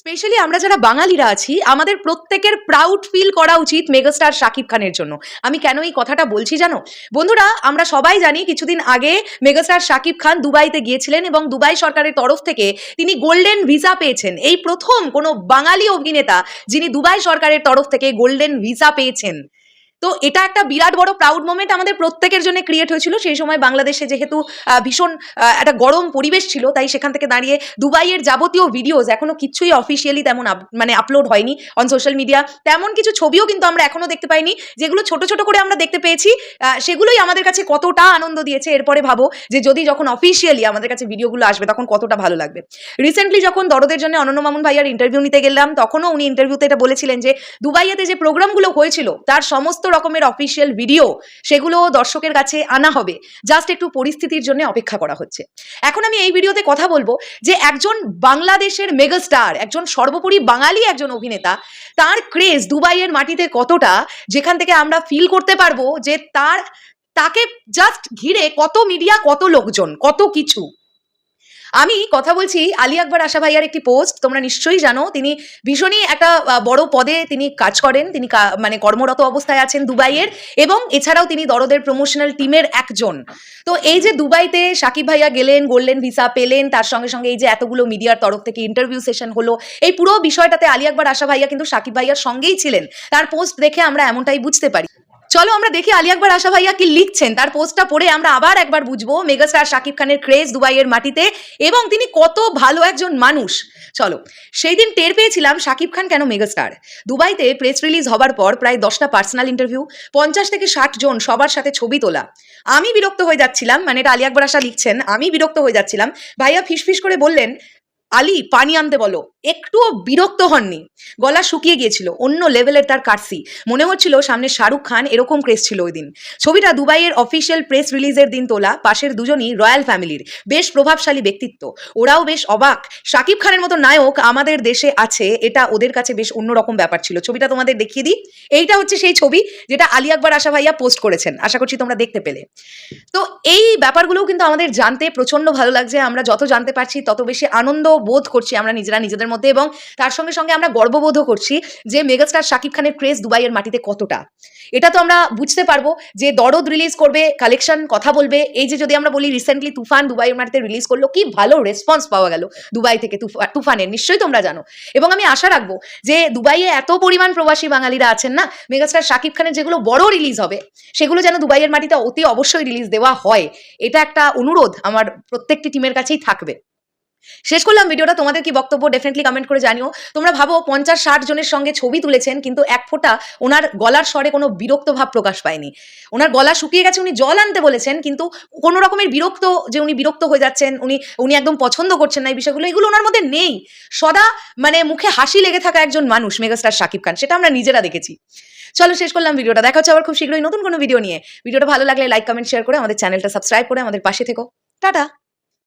Specially আমরা যারা বাঙালিরা আছি, আমাদের প্রত্যেকের প্রাউড ফিল করা উচিত মেগাস্টার শাকিব খানের জন্য। আমি কেন এই কথাটা বলছি জানো? বন্ধুরা, আমরা সবাই জানি কিছুদিন আগে মেগাস্টার শাকিব খান দুবাইতে গিয়েছিলেন এবং দুবাই সরকারের তরফ থেকে তিনি গোল্ডেন ভিসা পেয়েছেন। এই প্রথম কোনো বাঙালি অভিনেতা যিনি দুবাই সরকারের তরফ থেকে গোল্ডেন ভিসা পেয়েছেন। তো এটা একটা বিরাট বড় প্রাউড মোমেন্ট আমাদের প্রত্যেকের জন্য ক্রিয়েট হয়েছিল। সেই সময় বাংলাদেশে যেহেতু ভীষণ একটা গরম পরিবেশ ছিল, তাই সেখান থেকে দাঁড়িয়ে দুবাইয়ের যাবতীয় ভিডিওস এখনও কিছুই অফিসিয়ালি তেমন মানে আপলোড হয়নি অন সোশ্যাল মিডিয়া তেমন কিছু ছবিও কিন্তু আমরা এখনও দেখতে পাইনি। যেগুলো ছোট ছোট করে আমরা দেখতে পেয়েছি সেগুলোই আমাদের কাছে কতটা আনন্দ দিয়েছে। এরপরে ভাবো যে যদি যখন অফিসিয়ালি আমাদের কাছে ভিডিওগুলো আসবে, তখন কতটা ভালো লাগবে। রিসেন্টলি যখন দরদের জন্য অনন্য মামুন ভাইয়ার ইন্টারভিউ নিতে গেলাম, তখনও উনি ইন্টারভিউতে এটা বলেছিলেন যে দুবাইয়েতে যে প্রোগ্রামগুলো হয়েছিল, তার সমস্ত রকমের অফিসিয়াল ভিডিও সেগুলো দর্শকের কাছে আনা হবে। জাস্ট একটু পরিস্থিতির জন্য অপেক্ষা করা হচ্ছে। এখন আমি এই ভিডিওতে কথা বলব যে একজন বাংলাদেশের মেগাস্টার একজন সর্বোপরি বাঙালি একজন অভিনেতা, তার ক্রেজ দুবাইয়ের মাটিতে কতটা, যেখান থেকে আমরা ফিল করতে পারব যে তার, তাকে জাস্ট ঘিরে কত মিডিয়া কত লোকজন, কত কিছু। আমি কথা বলছি আলী আকবর আশা ভাইয়ার একটি পোস্ট তোমরা নিশ্চয়ই জানো। তিনি ভীষণই একটা বড় পদে তিনি কাজ করেন। তিনি মানে কর্মরত অবস্থায় আছেন দুবাইয়ের এবং এছাড়াও তিনি দরদের প্রমোশনাল টিমের একজন। তো এই যে দুবাইতে সাকিব ভাইয়া গেলেন, গোল্ডেন ভিসা পেলেন, তার সঙ্গে সঙ্গে এই যে এতগুলো মিডিয়ার তরফ থেকে ইন্টারভিউ সেশন হলো, এই পুরো বিষয়টাতে আলী আকবর আশা ভাইয়া কিন্তু সাকিব ভাইয়ার সঙ্গেই ছিলেন। তার পোস্ট দেখে আমরা এমনটাই বুঝতে পারি। চলো আমরা দেখি আলী আকবর আশা ভাইয়া কি লিখছেন। তার পোস্টটা পড়ে আমরা আবার একবার বুঝব। মেগাস্টার শাকিব খানের ক্রেজ দুবাইয়ের মাটিতে এবং তিনি কত ভালো একজন মানুষ। চলো, সেই দিন টের পেয়েছিলাম শাকিব খান কেন মেগাস্টার। দুবাইতে প্রেস রিলিজ হবার পর প্রায় দশটা পার্সোনাল ইন্টারভিউ পঞ্চাশ থেকে ষাট জন সবার সাথে ছবি তোলা। আমি বিরক্ত হয়ে যাচ্ছিলাম মানে এটা আলী আকবর আশা লিখছেন, আমি বিরক্ত হয়ে যাচ্ছিলাম। ভাইয়া ফিসফিস করে বললেন, আলী, পানি আনতে বলো। একটুও বিরক্ত হননি। গলা শুকিয়ে গিয়েছিল, অন্য লেভেলের তার কাটসি মনে হচ্ছিল সামনে শাহরুখ খান এরকম ক্রেস ছিল ওই দিন। ছবিটা দুবাইয়ের অফিসিয়াল প্রেস রিলিজের দিন তোলা, পাশের দুজনই রয়্যাল ফ্যামিলির বেশ প্রভাবশালী ব্যক্তিত্ব। ওরাও বেশ অবাক। শাকিব খানের মতো নায়ক আমাদের দেশে আছে, এটা ওদের কাছে বেশ অন্যরকম ব্যাপার ছিল। ছবিটা তোমাদের দেখিয়ে দিই। এইটা হচ্ছে সেই ছবি যেটা আলী আকবর আশা ভাইয়া পোস্ট করেছেন। আশা করছি তোমরা দেখতে পেলে। তো এই ব্যাপারগুলোও কিন্তু আমাদের জানতে প্রচণ্ড ভালো লাগছে। আমরা যত জানতে পারছি, তত বেশি আনন্দ বোধ করছি আমরা নিজেরা নিজেদের মধ্যে। এবং তার সঙ্গে সঙ্গে আমরা গর্ববোধও করছি যে মেগাস্টার শাকিব খানের ক্রেজ দুবাইয়ের মাটিতে কতটা। এটা তো আমরা বুঝতে পারব যে দরদ রিলিজ করবে কালেকশন কথা বলবে। এই যে যদি আমরা বলি রিসেন্টলি তুফান দুবাইয়ের মাটিতে রিলিজ করল, কি ভালো রেসপন্স পাওয়া গেল দুবাই থেকে তুফা- তুফানের, নিশ্চয়ই তোমরা জানো। এবং আমি আশা রাখব যে দুবাইয়ে এত পরিমাণ প্রবাসী বাঙালিরা আছেন না, মেগাস্টার শাকিব খানের যেগুলো বড় রিলিজ হবে, সেগুলো যেন দুবাইয়ের মাটিতে অতি অবশ্যই রিলিজ দেওয়া হয়। এটা একটা অনুরোধ আমার প্রত্যেকটি টিমের কাছেই থাকবে। শেষ করলাম ভিডিওটা, তোমাদের কি বক্তব্য ডেফিনেটলি কমেন্ট করে জানিও। তোমরা ভাবো পঞ্চাশ ষাট জনের সঙ্গে ছবি তুলেছেন, কিন্তু এক ফোঁটা ওনার গলার স্বরে কোনো বিরক্ত ভাব প্রকাশ পায়নি। ওনার গলা শুকিয়ে গেছে, উনি জল আনতে বলেছেন, কিন্তু কোনো রকমের বিরক্ত যে উনি বিরক্ত হয়ে যাচ্ছেন, উনি উনি একদম পছন্দ করছেন না এই বিষয়গুলো, এগুলো ওনার মধ্যে নেই। সদা মানে মুখে হাসি লেগে থাকা একজন মানুষ, মেগাস্টার শাকিব খান, সেটা আমরা নিজেরা দেখেছি। চলো শেষ করলাম ভিডিওটা, দেখা হচ্ছে আবার খুব শীঘ্রই নতুন কোনো ভিডিও নিয়ে। ভিডিওটা ভালো লাগলে লাইক কমেন্ট শেয়ার করে আমাদের চ্যানেলটা সাবস্ক্রাইব করে আমাদের পাশে থেকো। টাটা!